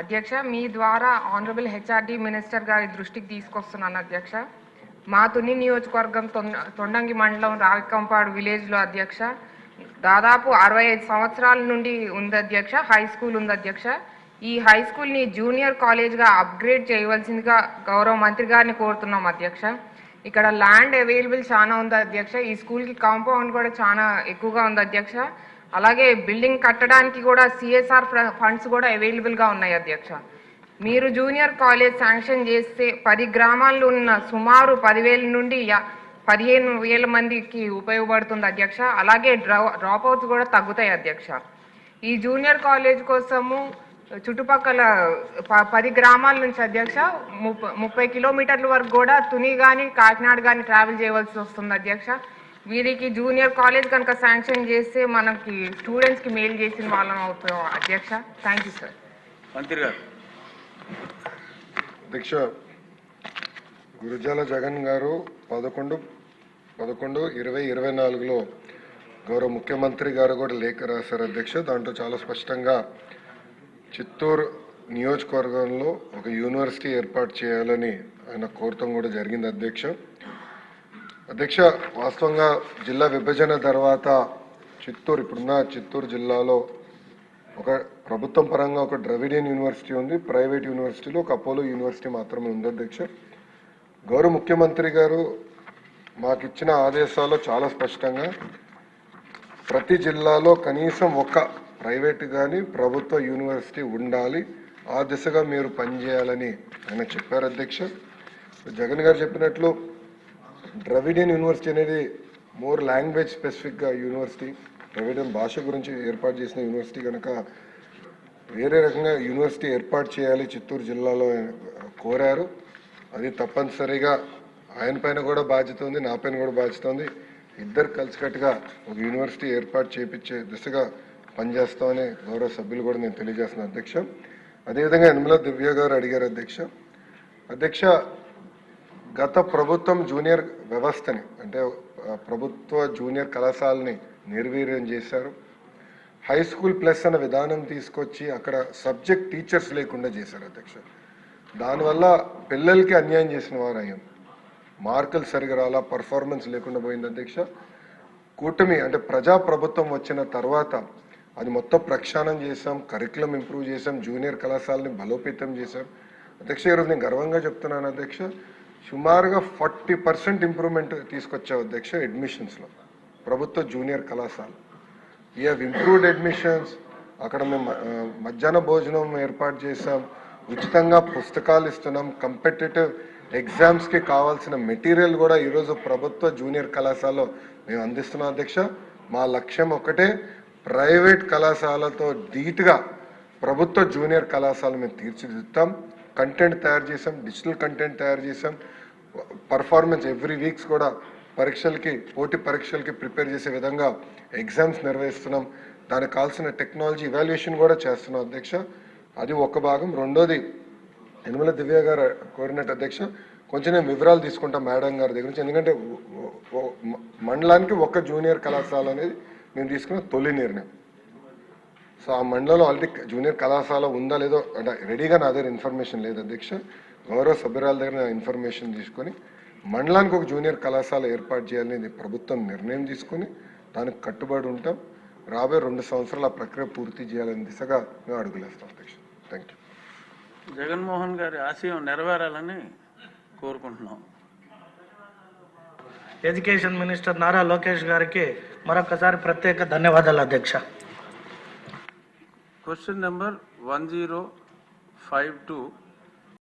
అధ్యక్ష మీ ద్వారా honourable HRD minister గారి దృష్టికి తీసుకొస్తున్నాను అధ్యక్ష. మా తుని నియోజకవర్గం తొండంగి మండలం రావికంపాడు విలేజ్లో అధ్యక్ష. దాదాపు అరవై ఐదు సంవత్సరాల నుండి ఉంది అధ్యక్ష హై స్కూల్ ఉంది అధ్యక్ష. ఈ హై స్కూల్ని జూనియర్ కాలేజ్గా అప్గ్రేడ్ చేయవలసిందిగా గౌరవ మంత్రి గారిని కోరుతున్నాం అధ్యక్ష. ఇక్కడ ల్యాండ్ అవైలబుల్ చాలా ఉంది అధ్యక్ష. ఈ స్కూల్కి కాంపౌండ్ కూడా చాలా ఎక్కువగా ఉంది అధ్యక్ష. అలాగే బిల్డింగ్ కట్టడానికి కూడా సిఎస్ఆర్ ఫండ్స్ కూడా అవైలబుల్గా ఉన్నాయి అధ్యక్ష. మీరు జూనియర్ కాలేజ్ శాంక్షన్ చేస్తే పది గ్రామాల్లో ఉన్న సుమారు పదివేల నుండి యా- పదిహేను వేల మందికి ఉపయోగపడుతుంది అధ్యక్ష. అలాగే డ్రా డ్రాప్ అవుట్స్ కూడా తగ్గుతాయి అధ్యక్ష. ఈ జూనియర్ కాలేజ్ కోసము చుట్టుపక్కల ప- పది గ్రామాల నుంచి అధ్యక్ష ముప్పై కిలోమీటర్ల వరకు కూడా తుని కానీ కాకినాడ కానీ ట్రావెల్ చేయవలసి వస్తుంది అధ్యక్ష. వీరికి జూనియర్ కాలేజ్ కనుక శాంక్షన్ చేస్తే మనకి స్టూడెంట్స్కి మేలు చేసిన వాళ్ళం అవుతాం అధ్యక్ష. థ్యాంక్ యూ సార్ మంత్రి గారు. అధ్యక్ష గురుజాల జగన్ గారు పదకొండు పదకొండు ఇరవై ఇరవై నాలుగులో గౌరవ ముఖ్యమంత్రి గారు కూడా లేఖ రాశారు అధ్యక్ష. దాంట్లో చాలా స్పష్టంగా చిత్తూరు నియోజకవర్గంలో ఒక యూనివర్సిటీ ఏర్పాటు చేయాలని ఆయన కోరటం కూడా జరిగింది అధ్యక్ష. అధ్యక్ష వాస్తవంగా జిల్లా విభజన తర్వాత చిత్తూరు ఇప్పుడున్న చిత్తూరు జిల్లాలో ఒక ప్రభుత్వం పరంగా ఒక ద్రవిడియన్ యూనివర్సిటీ ఉంది. ప్రైవేట్ యూనివర్సిటీలో ఒక అపోలో యూనివర్సిటీ మాత్రమే ఉంది అధ్యక్ష. గౌరవ ముఖ్యమంత్రి గారు మాకు ఇచ్చిన ఆదేశాల్లో చాలా స్పష్టంగా ప్రతి జిల్లాలో కనీసం ఒక ప్రైవేట్ కానీ ప్రభుత్వ యూనివర్సిటీ ఉండాలి. ఆ దిశగా మీరు పనిచేయాలని ఆయన చెప్పారు అధ్యక్ష. జగన్ గారు చెప్పినట్లు ద్రవిడియన్ యూనివర్సిటీ అనేది మోర్ లాంగ్వేజ్ స్పెసిఫిక్గా యూనివర్సిటీ ద్రవిడియన్ భాష గురించి ఏర్పాటు చేసిన యూనివర్సిటీ కనుక వేరే రకంగా యూనివర్సిటీ ఏర్పాటు చేయాలి చిత్తూరు జిల్లాలో కోరారు. అది తప్పనిసరిగా ఆయన పైన కూడా బాధ్యత ఉంది నా పైన కూడా బాధ్యత ఉంది. ఇద్దరు కలిసికట్టుగా ఒక యూనివర్సిటీ ఏర్పాటు చేపించే దిశగా పనిచేస్తామని గౌరవ సభ్యులు కూడా నేను తెలియజేస్తున్నాను అధ్యక్ష. అదేవిధంగా యనమల దివ్య గారు అడిగారు అధ్యక్ష. అధ్యక్ష గత ప్రభుత్వం జూనియర్ వ్యవస్థని అంటే ప్రభుత్వ జూనియర్ కళాశాలని నిర్వీర్యం చేశారు. హై స్కూల్ ప్లస్ అన్న విధానం తీసుకొచ్చి అక్కడ సబ్జెక్ట్ టీచర్స్ లేకుండా చేశారు అధ్యక్ష. దానివల్ల పిల్లలకి అన్యాయం చేసిన వారు అయ్యాం మార్కులు సరిగా రాలా పర్ఫార్మెన్స్ లేకుండా పోయింది అధ్యక్ష. కూటమి అంటే ప్రజా ప్రభుత్వం వచ్చిన తర్వాత అది మొత్తం ప్రక్షాళన చేశాం కరికులం ఇంప్రూవ్ చేశాం జూనియర్ కళాశాలని బలోపేతం చేశాం. అధ్యక్ష ఈరోజు నేను గర్వంగా చెప్తున్నాను అధ్యక్ష సుమారుగా ఫార్టీ పర్సెంట్ ఇంప్రూవ్మెంట్ తీసుకొచ్చావు అధ్యక్ష అడ్మిషన్స్లో ప్రభుత్వ జూనియర్ కళాశాల. ఈ హ్యావ్ ఇంప్రూవ్డ్ అడ్మిషన్స్ అక్కడ మేము మధ్యాహ్న భోజనం ఏర్పాటు చేసాం ఉచితంగా పుస్తకాలు ఇస్తున్నాం. కంపిటేటివ్ ఎగ్జామ్స్కి కావాల్సిన మెటీరియల్ కూడా ఈరోజు ప్రభుత్వ జూనియర్ కళాశాలలో మేము అందిస్తున్నాం అధ్యక్ష. మా లక్ష్యం ఒకటే ప్రైవేట్ కళాశాలతో ధీటుగా ప్రభుత్వ జూనియర్ కళాశాల మేము తీర్చిదిద్దుతాం. కంటెంట్ తయారు చేసాం డిజిటల్ కంటెంట్ తయారు చేసాం పర్ఫార్మెన్స్ ఎవ్రీ వీక్స్ కూడా పరీక్షలకి పోటీ పరీక్షలకి ప్రిపేర్ చేసే విధంగా ఎగ్జామ్స్ నిర్వహిస్తున్నాం. దానికి కావాల్సిన టెక్నాలజీ ఇవాల్యుయేషన్ కూడా చేస్తున్నాం అధ్యక్ష. అది ఒక భాగం. రెండోది యనమల దివ్య గారు కోరినట్టు అధ్యక్ష కొంచెం నేను వివరాలు తీసుకుంటాం మేడం గారి దగ్గర నుంచి. ఎందుకంటే మండలానికి ఒక జూనియర్ కళాశాల అనేది మేము తీసుకున్న తొలి నిర్ణయం. సో ఆ మండలంలో ఆల్రెడీ జూనియర్ కళాశాల ఉందా లేదో అంటే రెడీగా నా దగ్గర ఇన్ఫర్మేషన్ లేదు అధ్యక్ష. గౌరవ సభ్యురాల దగ్గర ఇన్ఫర్మేషన్ తీసుకొని మండలానికి ఒక జూనియర్ కళాశాల ఏర్పాటు చేయాలని ప్రభుత్వం నిర్ణయం తీసుకొని దానికి కట్టుబడి ఉంటాం. రాబోయే రెండు సంవత్సరాల ఆ ప్రక్రియ పూర్తి చేయాలని దిశగా మేము అడుగులేస్తాం అధ్యక్ష. థ్యాంక్ యూ జగన్మోహన్ గారి ఆశయం నెరవేరాలని కోరుకుంటున్నాం. ఎడ్యుకేషన్ మినిస్టర్ నారా లోకేష్ గారికి మరొకసారి ప్రత్యేక ధన్యవాదాలు అధ్యక్ష. Question number one zero five two